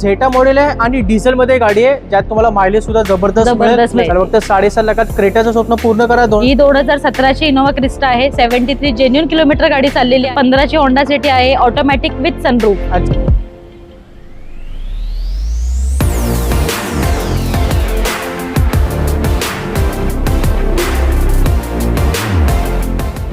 झेटा model आहे आणि diesel मध्ये गाडी आहे ज्यात तुम्हाला मायलेज सुद्धा जबरदस्त जबरदस्त मिळेल. फक्त साडेसात लाखात क्रेटाचं स्वप्न पूर्ण करा दोन ही दोन हजार सतराची इनोवा क्रिस्टा आहे. सेव्हन्टी थ्री जेन्युन किलोमीटर गाडी चाललेली आहे. पंधराची होंडा सिटी आहे. ऑटोमॅटिक विथ सनरूफ अच्छा.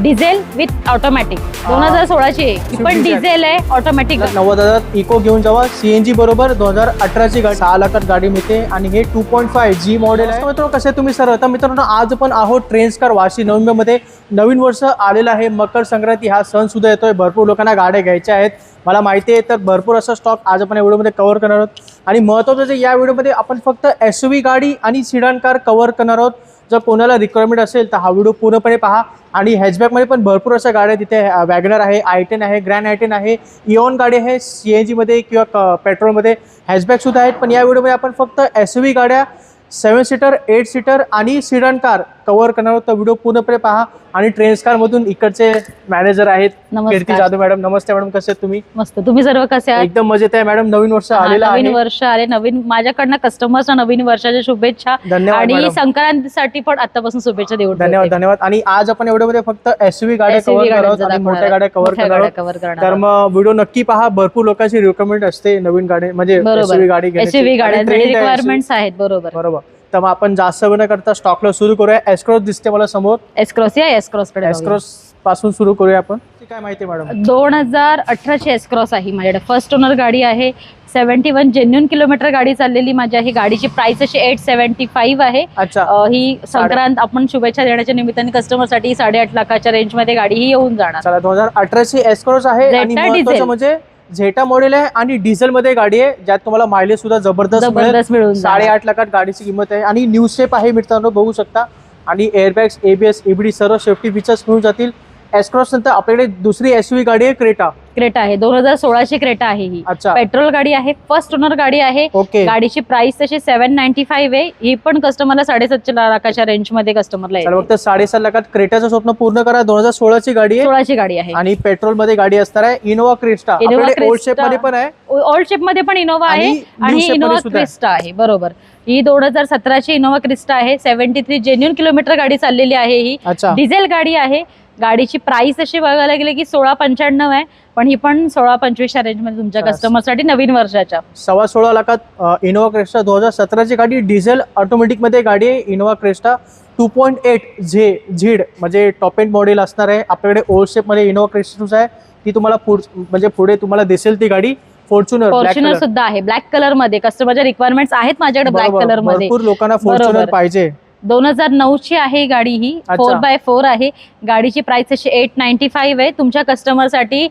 Diesel with automatic. दोन हजार सोळाची आहे. पण. डिझेल आहे ऑटोमॅटिक. नव्वद हजार इको घेऊन जावा. सीएनजी बरोबर दोन हजार अठराची गाडी सहा लाखात गाडी मिळते. आणि हे two point five G model आहे. मित्रांनो कसे तुम्ही सर तर मित्रांनो आज आपण आहोत ट्रेन्स कार वाशी. नोव्हेंबरमध्ये नवीन वर्ष आलेलं आहे. मकर संक्रांती हा सण सुद्धा येतोय. भरपूर लोकांना गाड्या घ्यायच्या आहेत. मला माहिती आहे तर भरपूर असा स्टॉक आज आपण या व्हिडिओमध्ये कव्हर करणार आहोत. आणि महत्त्वाचं जे या व्हिडिओमध्ये आपण फक्त एस गाडी आणि सिडान कार कव्हर करणार आहोत. जर कोणाला रिक्वायरमेंट असेल तर हा व्हिडिओ पूर्णपणे पहा. आणि हॅचबॅकमध्ये पण भरपूर अशा गाड्या तिथे वॅगनर आहे आय टेन आहे ग्रँड आय टेन आहे e इओन गाडी आहे सी एन जीमध्ये किंवा क- पेट्रोलमध्ये हॅचबॅकसुद्धा आहेत. पण या व्हिडिओमध्ये आपण फक्त एस व्ही गाड्या सेवन सीटर एट सीटर आणि सिडन कार कव्हर करणार आहोत. तर व्हिडिओ पूर्णपणे पहा. आणि ट्रेन्स कारमधून इकडचे मॅनेजर आहेत. नमस्कार. कीर्ती जाधव मॅडम नमस्ते मॅडम कसे आहेत तुम्ही? मस्त. तुम्ही सर्व कसे आहात? एकदम मजेत आहे मॅडम नवीन वर्ष हा, आलेलं नवीन आहे. वर्ष आले. नवीन माझ्याकडनं कस्टमर्सना नवीन वर्षाच्या शुभेच्छा. धन्यवाद आणि मॅडम. संक्रांतीसाठी पण आतापासून शुभेच्छा देऊ धन्यवाद धन्यवाद. आणि आज आपण एवढ्यामध्ये फक्त एस गाड्या कव्हर करत आणि मोठ्या गाड्या कव्हर करणार आहोत. करणार तर. मग व्हिडिओ नक्की पहा. भरपूर लोकांची रिक्वायरमेंट असते नवीन गाडी म्हणजे बरोबर. गाडी. एसयूव्ही आणि गाड्यांसाठी trend आहे. SUV. रिक्वायरमेंट्स आहेत. बरोबर. बरोबर. तर मग आपण जास्त वेळ न करता स्टॉकला सुरू करूया. एस्क्रॉस दिसते मला समोर. एसक्रॉस या एसक्रॉसकडे जाऊया. एस्क्रॉसपासून सुरू करूया आपण. ती काय माहिती मॅडम दोन हजार अठराची एसक्रॉस आहे माझ्याकडे. फर्स्ट ओनर गाडी आहे. सेव्हन्टी वन जेन्युन किलोमीटर गाडी चाललेली माझी आहे. गाडीची प्राइस अशी एट सेव्हन्टी फाईव्ह आहे. अच्छा. अ, ही संक्रांत आपण शुभेच्छा देण्याच्या निमित्ताने कस्टमरसाठी साडेआठ लाखाच्या रेंजमध्ये गाडी ही येऊन जाणार. चला दोन हजार अठराची एस्क्रॉस आहे. Zeta आणि महत्वाचं diesel. म्हणजे झेटा मॉडेल आहे आणि डिझेल मध्ये गाडी आहे ज्यात तुम्हाला मायलेज सुद्धा जबरदस्त मिळेल. मिळून जाणार. साडेआठ लाखात गाडीची किंमत आहे. आणि न्यू शेप आहे मित्रांनो बघू शकता. आणि एअरबॅग्स एबीएस एबीडी सर्व सेफ्टी फीचर्स मिळून जातील. एस्क्रॉस नंतर आपल्याकडे दुसरी एस गाडी आहे क्रेटा. क्रेटा आहे. दोन हजार सोळाची क्रेटा आहे ही. अच्छा. पेट्रोल गाडी आहे. फर्स्ट ओनर गाडी आहे. ओके. गाडीची प्राइस तशी सेव्हन नाईन्टी फाईव्ह आहे. ही पण कस्टमरला साडेसातशे लाखाच्या रेंजमध्ये कस्टमरला चला फक्त साडेसात लाखात क्रेटाचं स्वप्न पूर्ण करा. दोन हजार सोळाची गाडी आहे. सोळाची गाडी आहे. आणि पेट्रोलमध्ये गाडी असणार आहे. इनोवा क्रिस्टा आपल्याकडे ओल्ड. शेपमध्ये पण आहे. ओल्ड शेपमध्ये पण इनोवा आहे. आणि new आणि shape मध्ये इनोवा सुद्धा आहे. क्रिस्टा आहे. बरोबर. ही दोन हजार सतराची इनोवा क्रिस्टा आहे. सेव्हन्टी थ्री जेन्युन किलोमीटर गाडी चाललेली आहे ही. अच्छा. डिझेल गाडी आहे. गाडीची प्राइस अशी बघायला गेली की सोळा पंच्याण्णव आहे पण ही पण सोळा पंचवीसच्या रेंजमध्ये तुमच्या अच्छा. कस्टमरसाठी नवीन वर्षाच्या. सव्वा सोळा लाखात इनोवा क्रेस्टा दोन हजार सतराची गाडी डिझेल ऑटोमॅटिकमध्ये गाडी आहे Innova Crysta two point eight Z Z म्हणजे टॉप एंड मॉडेल असणार आहे. आपल्याकडे ओल्ड शेपमध्ये इनोवा क्रेस्टाच आहे. ती तुम्हाला पुढ म्हणजे पुढे तुम्हाला दिसेल ती गाडी. फॉर्च्युनर फॉर्च्युनर सुद्धा आहे. ब्लॅक कलरमध्ये. कस्टमरच्या रिक्वायरमेंट आहेत माझ्याकडे ब्लॅक कलरमध्ये. भरपूर लोकांना फॉर्च्युनर. पाहिजे. दोन हजार नऊची आहे गाडी ही. फोर बाय फोर आहे. गाडीची प्राइस अशी एट नाईन्टी फाईव्ह आहे. तुमच्या कस्टमरसाठी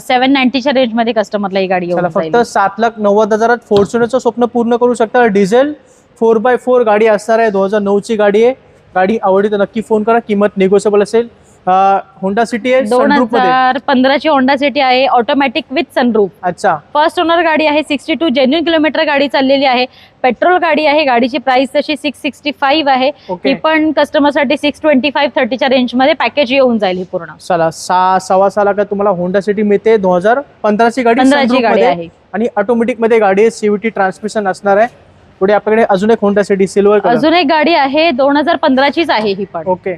सेव्हन नाईन्टीच्या रेंजमध्ये कस्टमरला ही गाडी येऊन फक्त जाईल. सात लाख नव्वद हजारात फॉर्च्युनरचं स्वप्न पूर्ण करू शकता. डिझेल फोर बाय फोर गाडी असणार आहे. दोन हजार नऊची गाडी आहे. गाडी आवडली तर नक्की फोन करा. किंमत निगोशिएबल असेल. होंडा सिटी आहे दोन sunroof मध्ये? हजार पंधराची होंडा सिटी आहे ऑटोमॅटिक विथ सनरूफ अच्छा. फर्स्ट ओनर गाडी आहे सिक्स्टी टू जेन्युन किलोमीटर गाडी चाललेली आहे. पेट्रोल गाडी आहे गाडीची प्राइस तशी सिक्स सिक्स्टी फाईव्ह आहे. ओके ही पण कस्टमरसाठी सिक्स ट्वेंटी फाईव्ह थर्टीच्या रेंजमध्ये पॅकेज येऊन जाईल ही पूर्ण. चला सहा सव्वा सहा लाखात तुम्हाला होंडा सिटी मिळते. दोन हजार पंधराची गाडी पंधराची sunroof गाडी मध्ये. आहे. आणि ऑटोमॅटिकमध्ये गाडी आहे सीव्हीटी ट्रान्समिशन असणार आहे. पुढे आपल्याकडे अजून एक होंडा सिटी सिल्वर कलर अजून एक गाडी आहे दोन हजार पंधराचीच आहे ही पण. ओके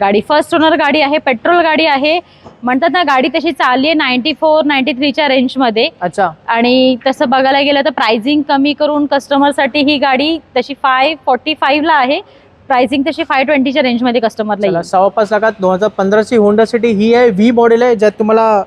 गाडी फर्स्ट ओनर गाडी आहे पेट्रोल गाडी आहे. म्हणतात ना गाडी तशी चालली आहे नाईन्टी फोर नाईन्टी थ्रीच्या रेंजमध्ये अच्छा. आणि तसं बघायला गेलं तर प्राइसिंग कमी करून कस्टमरसाठी ही गाडी तशी फाय फोर्टी फाईव्हला आहे. प्राइसिंग तशी फाय ट्वेंटीच्या रेंजमध्ये कस्टमरला येईल. सव्वा पाच लाखात दोन हजार पंधराची होंडा सिटी ही आहे व्ही मॉडेल आहे ज्यात तुम्हाला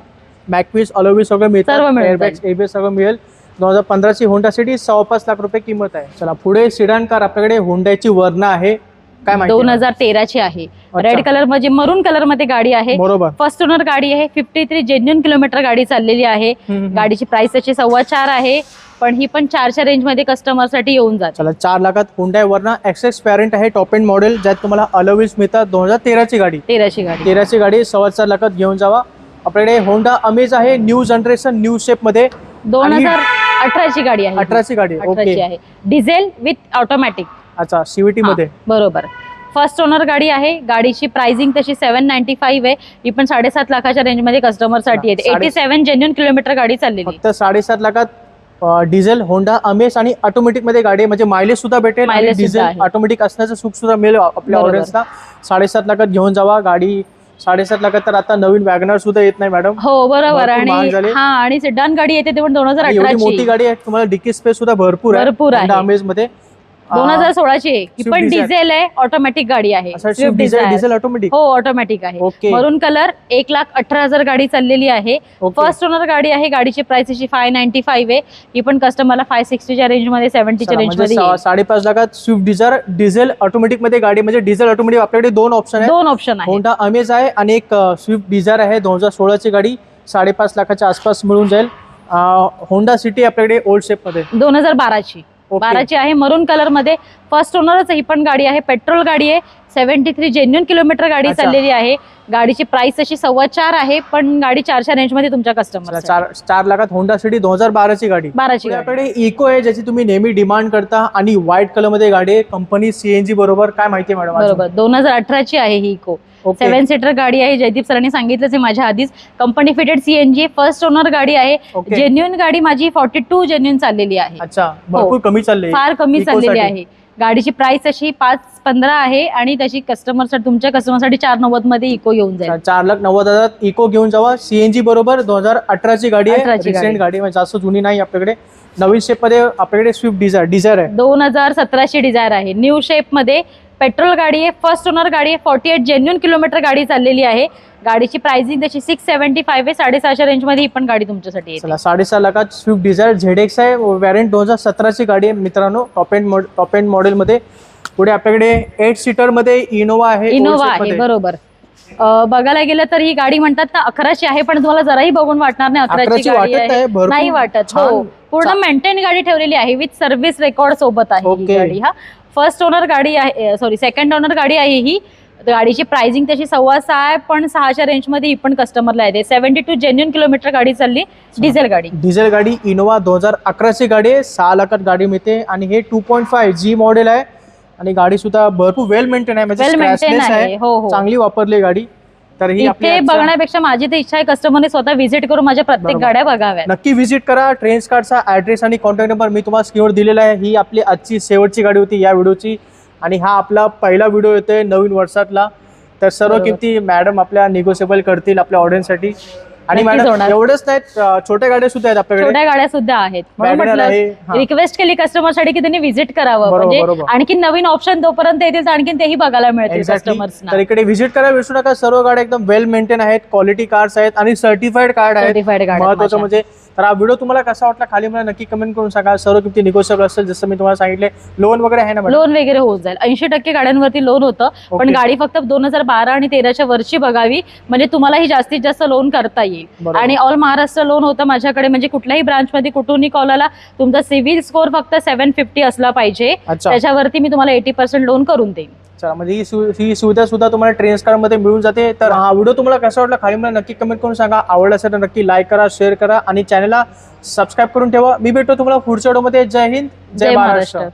मॅकवीस अलोवी सगळं सर्व एअरबॅग्स एबीएस सगळं मिळेल. दोन हजार पंधराची होंडा सिटी सव्वा पाच लाख रुपये किंमत आहे. चला पुढे सिडान कार आपल्याकडे होंडाची वर्णा आहे. काय माहिती? दोन हजार तेराची आहे. रेड कलर म्हणजे मरून कलरमध्ये गाडी आहे. बरोबर. फर्स्ट ओनर गाडी आहे. फिफ्टी थ्री जेन्युन किलोमीटर गाडी चाललेली आहे. गाडीची प्राइस त्याची सव्वा चार आहे. पण ही पण चारच्या रेंजमध्ये कस्टमरसाठी येऊन जाते. चला चार लाखात हुंडाय वर्ना एक्सेस पॅरेंट आहे टॉप एंड मॉडेल ज्यात तुम्हाला अलोवीज मिळतात दोन हजार तेराची गाडी. तेराची गाडी. तेराची गाडी सव्वा चार लाखात घेऊन जावा. आपल्याकडे होंडा अमेज आहे न्यू जनरेशन न्यू शेपमध्ये. दोन हजार अठराची गाडी आहे. अठराची गाडी अठराची आहे. डिझेल विथ ऑटोमॅटिक अच्छा सीव्हीटी मध्ये. बरोबर. फर्स्ट ओनर गाडी आहे. गाडीची प्राइसिंग तशी सेव्हन नाईन्टी फाईव्ह आहे. ही पण साडेसात लाखाच्या रेंजमध्ये कस्टमरसाठी येते साडे- एटी सेव्हन जेन्युन किलोमीटर गाडी चाललेली फक्त साडेसात लाखात डिझेल होंडा अमेस आणि ऑटोमॅटिकमध्ये गाडी आहे. म्हणजे मायलेज सुद्धा भेटेल आणि डिझेल आहे. ऑटोमॅटिक असण्याचं सुख सुद्धा मिळेल आपल्या. ऑडियन्सला साडेसात लाखात घेऊन जावा. गाडी साडेसात लाखात तर आता नवीन वॅगनर सुद्धा येत नाही मॅडम हो बरोबर. आणि. हा आणि सिडान गाडी येते ते पण दोन हजार मोठी गाडी आहे. तुम्हाला डिकी स्पेस सुद्धा भरपूर आहे. भरपूर आहे. अमेजमध्ये. दोन हजार सोळाची आहे ही पण. डिझेल आहे ऑटोमॅटिक गाडी आहे. डिझेल ऑटोमॅटिक हो ऑटोमॅटिक आहे. मरून कलर एक लाख अठरा हजार गाडी चाललेली आहे. फर्स्ट ओनर गाडी आहे गाडीची प्राइस अशी फाय नाईन्टी फाईव्ह आहे. ही पण कस्टमरला फाय सिक्स्टीच्या रेंजमध्ये सेव्हन्टीच्या चला, रेंजमध्ये सा- येईल. साडेपाच लाखात स्विफ्ट डिझायर डिझेल ऑटोमॅटिकमध्ये गाडी म्हणजे डिझेल ऑटोमॅटिक आपल्याकडे दोन ऑप्शन आहे दोन ऑप्शन आहे होंडा अमेज आहे आणि एक स्विफ्ट डिझायर आहे. दोन हजार सोळाची गाडी साडेपाच लाखाच्या आसपास मिळून जाईल. होंडा सिटी आपल्याकडे ओल्ड शेपमध्ये. दोन हजार बाराची. बाराची आहे मरून कलरमध्ये फर्स्ट ओनरच ही पण गाडी आहे. पेट्रोल गाडी आहे. सेव्हन्टी थ्री जेन्युन किलोमीटर गाडी. चाललेली आहे. गाडीची प्राइस अशी सव्वा चार आहे पण गाडी चारच्या रेंजमध्ये तुमच्या कस्टमर चार चार लाखात होंडा सिटी दोन हजार बाराची गाडी. बाराची आपल्याकडे इको आहे ज्याची तुम्ही नेहमी डिमांड करता आणि व्हाईट कलरमध्ये गाडी आहे. कंपनी सीएनजी बरोबर काय माहिती मॅडम बरोबर. दोन हजार अठराची आहे ही इको सेव्हन सीटर गाडी आहे. जयदीप सरांनी सांगितलंच आहे माझ्या आधीच. Company fitted CNG first owner गाडी आहे. जेन्युन गाडी माझी फॉर्टी टू जेन्युन चाललेली आहे. अच्छा भरपूर कमी चालले. फार कमी चाललेली. आहे. गाडीची प्राइस अशी पाच पंधरा आहे आणि त्याची कस्टमर तुमच्या कस्टमरसाठी चार नव्वदमध्ये इको येऊन जाईल. चार लाख नव्वद हजार इको घेऊन जावा. सीएनजी बरोबर दोन हजार अठराची गाडी आहे. 18 ची रिसेंट गाडी. गाडी म्हणजे जास्त जुनी नाही आपल्याकडे. नवीन शेपमध्ये आपल्याकडे स्विफ्ट डिझायर डिझायर आहे. दोन हजार सतराची डिझायर आहे. न्यू शेपमध्ये पेट्रोल गाडी आहे. फर्स्ट ओनर गाडी आहे. फॉर्टी एट जेन्युन किलोमीटर गाडी चाललेली आहे. गाडीची प्राइसिंग त्याची सिक्स सेव्हन्टी फाईव्ह आहे. साडेसहाशे रेंजमध्ये ही पण गाडी तुमच्यासाठी येते. चला साडेसहा लाखात स्विफ्ट डिझायर झेड एक्स आहे. व्हॅरियंट दोन हजार सतराची गाडी आहे. मित्रांनो top end mod top end मॉडेलमध्ये पुढे आपल्याकडे एट सीटरमध्ये इनोवा आहे. इनोवा आहे. बरोबर. बघायला गेलं तर ही गाडी म्हणतात ना अकराची आहे पण तुम्हाला जराही बघून वाटणार नाही अकराची गाडी आहे नाही वाटत. हो पूर्ण. मेंटेन गाडी ठेवलेली आहे विथ सर्व्हिस रेकॉर्ड सोबत आहे ही. गाडी हा फर्स्ट ओनर गाडी आहे सॉरी सेकंड ओनर गाडी आहे ही गाडीची प्राइसिंग त्याची सव्वा सहा आहे पण सहाच्या रेंजमध्ये ही पण कस्टमरला येते सेव्हन्टी टू जेन्युन किलोमीटर गाडी चालली डिझेल गाडी डिझेल गाडी इनोवा दोन हजार अकराची गाडी आहे सहा लाखात गाडी मिळते आणि हे two point five G model आहे आणि गाडी सुद्धा भरपूर वेल मेंटेन आहे. म्हणजे scratchless आहे. हो हो. चांगली वापरली गाडी. तर ही आपली इथे बघण्यापेक्षा माझी तर इच्छा आहे कस्टमरने स्वतः व्हिजिट करून माझ्या प्रत्येक बरोबर. गाड्या बघाव्या नक्की व्हिजिट करा. ट्रेन्स कार्डचा ऍड्रेस आणि कॉन्टॅक्ट नंबर मी तुम्हाला स्क्रीनवर दिलेला आहे. ही आपली आजची शेवटची गाडी होती या व्हिडिओची आणि हा आपला पहिला व्हिडिओ येतोय नवीन वर्षातला. तर सर्व बरोबर. किमती मॅडम आपल्या निगोशिएबल करतील आपल्या ऑडियन्ससाठी आणि मॅडम. एवढंच नाहीत अं, छोट्या गाड्या सुद्धा आहेत आपल्याकडे. छोट्या गाड्या सुद्धा आहेत. म्हणून म्हटलं. रिक्वेस्ट केली कस्टमरसाठी की त्यांनी व्हिजिट करावं. म्हणजे. आणखी नवीन ऑप्शन तोपर्यंत येतील आणखी तेही बघायला मिळतील तर इकडे व्हिजिट करा विसरू नका. सर्व गाड्या एकदम वेल मेंटेन आहेत क्वालिटी कार्ड्स आहेत आणि सर्टिफाईड कार्ड आहेत. महत्वाचं म्हणजे तर हा व्हिडिओ तुम्हाला कसा वाटला खाली मला नक्की कमेंट करून सांगा. सर्व किमती निगोशिएबल असेल जसं मी तुम्हाला सांगितले. लोन वगैरे आहे ना लोन वगैरे होऊन जाईल. ऐंशी टक्के गाड्यांवरती लोन होतं. पण. गाडी फक्त दोन हजार बारा आणि तेराच्या वरची बघावी. म्हणजे तुम्हालाही जास्तीत जास्त लोन करता येईल. बरोबर. आणि ऑल महाराष्ट्र लोन होतं माझ्याकडे. म्हणजे कुठल्याही ब्रांचमध्ये कुठूनही कॉल आला तुमचा सिव्हिल स्कोअर फक्त सेव्हन फिफ्टी असला पाहिजे. त्याच्यावरती मी तुम्हाला एटी पर्सेंट लोन करून देईन. चला म्हणजे ही सुविधा सुद्धा तुम्हाला ट्रेन्स कारमध्ये मिळून जाते. तर हा व्हिडिओ तुम्हाला कसा वाटला खाली मला नक्की कमेंट करून सांगा. आवडला असेल तर नक्की लाईक करा शेअर करा आणि चॅनलला सबस्क्राईब करून ठेवा. मी भेटतो तुम्हाला पुढच्या व्हिडिओमध्ये जय हिंद जय महाराष्ट्र.